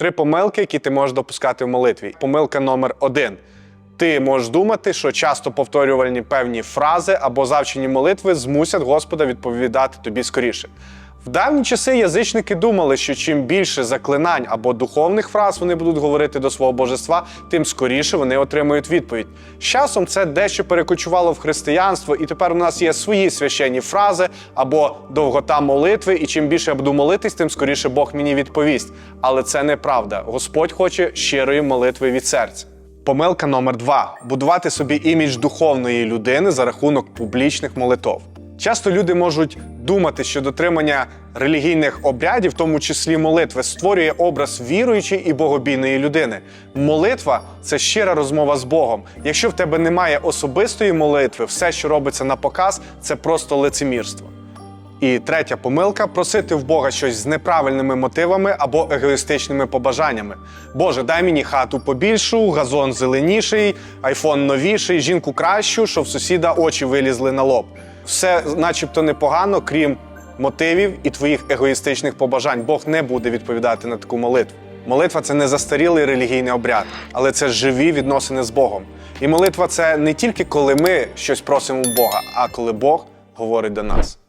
Три помилки, які ти можеш допускати в молитві. Помилка номер один. Ти можеш думати, що часто повторювальні певні фрази або завчені молитви змусять Господа відповідати тобі скоріше. В давні часи язичники думали, що чим більше заклинань або духовних фраз вони будуть говорити до свого божества, тим скоріше вони отримують відповідь. З часом це дещо перекочувало в християнство, і тепер у нас є свої священні фрази або довгота молитви, і чим більше я буду молитись, тим скоріше Бог мені відповість. Але це неправда. Господь хоче щирої молитви від серця. Помилка номер два будувати собі імідж духовної людини за рахунок публічних молитов. Часто люди можуть думати, що дотримання релігійних обрядів, в тому числі молитви, створює образ віруючої і богобійної людини. Молитва це щира розмова з Богом. Якщо в тебе немає особистої молитви, все, що робиться на показ, це просто лицемірство. І третя помилка просити в Бога щось з неправильними мотивами або егоїстичними побажаннями. Боже, дай мені хату побільшу, газон зеленіший, айфон новіший, жінку кращу, щоб в сусіда очі вилізли на лоб. Все, начебто, непогано, крім мотивів і твоїх егоїстичних побажань. Бог не буде відповідати на таку молитву. Молитва це не застарілий релігійний обряд, але це живі відносини з Богом. І молитва це не тільки коли ми щось просимо у Бога, а коли Бог говорить до нас.